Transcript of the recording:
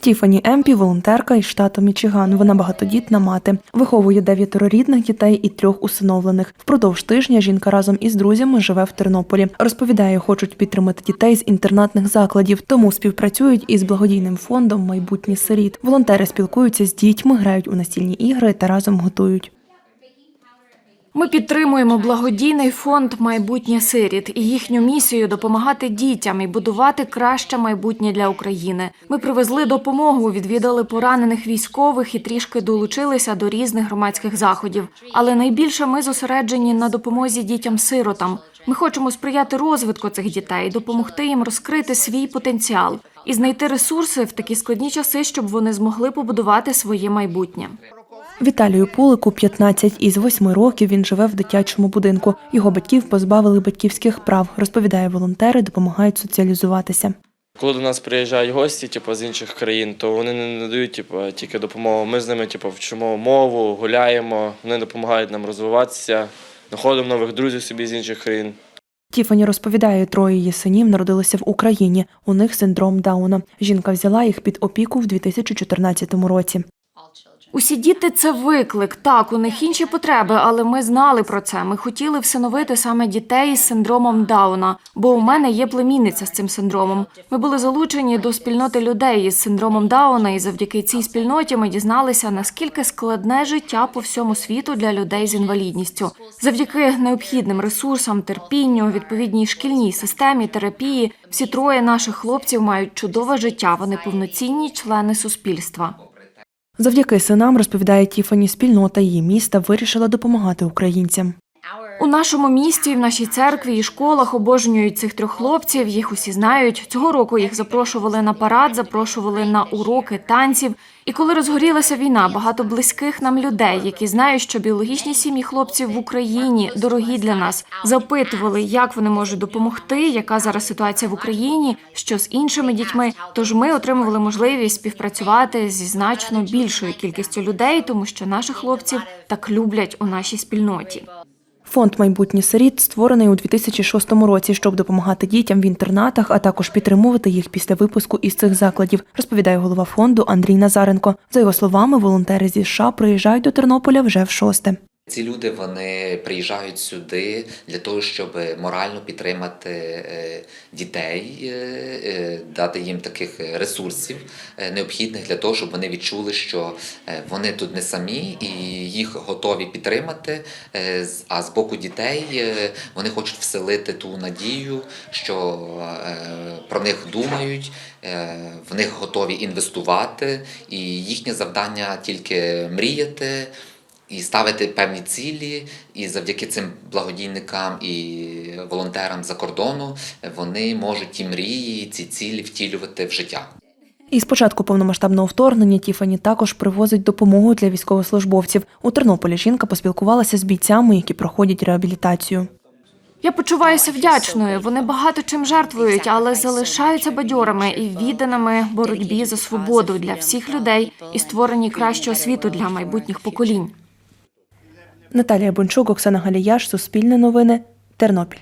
Тіфані Емпі волонтерка із штату Мічиган. Вона багатодітна мати. Виховує дев'ятеро рідних дітей і трьох усиновлених. Впродовж тижня жінка разом із друзями живе в Тернополі. Розповідає, хочуть підтримати дітей з інтернатних закладів, тому співпрацюють із благодійним фондом Майбутнє сиріт. Волонтери спілкуються з дітьми, грають у настільні ігри та разом готують. Ми підтримуємо благодійний фонд Майбутнє сиріт і їхню місію допомагати дітям і будувати краще майбутнє для України. Ми привезли допомогу, відвідали поранених військових і трішки долучилися до різних громадських заходів. Але найбільше ми зосереджені на допомозі дітям-сиротам. Ми хочемо сприяти розвитку цих дітей, допомогти їм розкрити свій потенціал і знайти ресурси в такі складні часи, щоб вони змогли побудувати своє майбутнє. Віталію Пулику 15 із 8 років він живе в дитячому будинку. Його батьків позбавили батьківських прав. Розповідає, волонтери допомагають соціалізуватися. Коли до нас приїжджають гості, типу, з інших країн, то вони не надають типу, тільки допомогу. Ми з ними типу, вчимо мову, гуляємо, вони допомагають нам розвиватися, знаходимо нових друзів собі з інших країн. Тіфані розповідає, троє її синів народилися в Україні. У них синдром Дауна. Жінка взяла їх під опіку в 2014 році. Усі діти це виклик. Так, у них інші потреби, але ми знали про це. Ми хотіли всиновити саме дітей з синдромом Дауна, бо у мене є племінниця з цим синдромом. Ми були залучені до спільноти людей із синдромом Дауна, і завдяки цій спільноті ми дізналися, наскільки складне життя по всьому світу для людей з інвалідністю. Завдяки необхідним ресурсам, терпінню, відповідній шкільній системі, терапії, всі троє наших хлопців мають чудове життя. Вони повноцінні члени суспільства. Завдяки синам, розповідає Тіфані, спільнота її міста вирішила допомагати українцям. У нашому місті, в нашій церкві і школах обожнюють цих трьох хлопців. Їх усі знають. Цього року їх запрошували на парад, запрошували на уроки танців. І коли розгорілася війна, багато близьких нам людей, які знають, що біологічні сім'ї хлопців в Україні дорогі для нас, запитували, як вони можуть допомогти, яка зараз ситуація в Україні, що з іншими дітьми. Тож ми отримували можливість співпрацювати зі значно більшою кількістю людей, тому що наших хлопців так люблять у нашій спільноті. Фонд майбутнє сиріт створений у 2006 році, щоб допомагати дітям в інтернатах, а також підтримувати їх після випуску із цих закладів, розповідає голова фонду Андрій Назаренко. За його словами, волонтери зі США приїжджають до Тернополя вже в шосте. Ці люди вони приїжджають сюди для того, щоб морально підтримати е, дітей, е, е, дати їм таких ресурсів необхідних для того, щоб вони відчули, що вони тут не самі і їх готові підтримати. А з боку дітей вони хочуть вселити ту надію, що про них думають, в них готові інвестувати, і їхнє завдання тільки мріяти і ставити певні цілі, і завдяки цим благодійникам і волонтерам за кордону вони можуть ті мрії, ці цілі втілювати в життя. І з початку повномасштабного вторгнення Тіфані також привозить допомогу для військовослужбовців. У Тернополі жінка поспілкувалася з бійцями, які проходять реабілітацію. Я почуваюся вдячною. Вони багато чим жертвують, але залишаються бадьорами і відданими боротьбі за свободу для всіх людей і створенні кращого світу для майбутніх поколінь. Наталія Бончук, Оксана Галіяш, Суспільне новини, Тернопіль.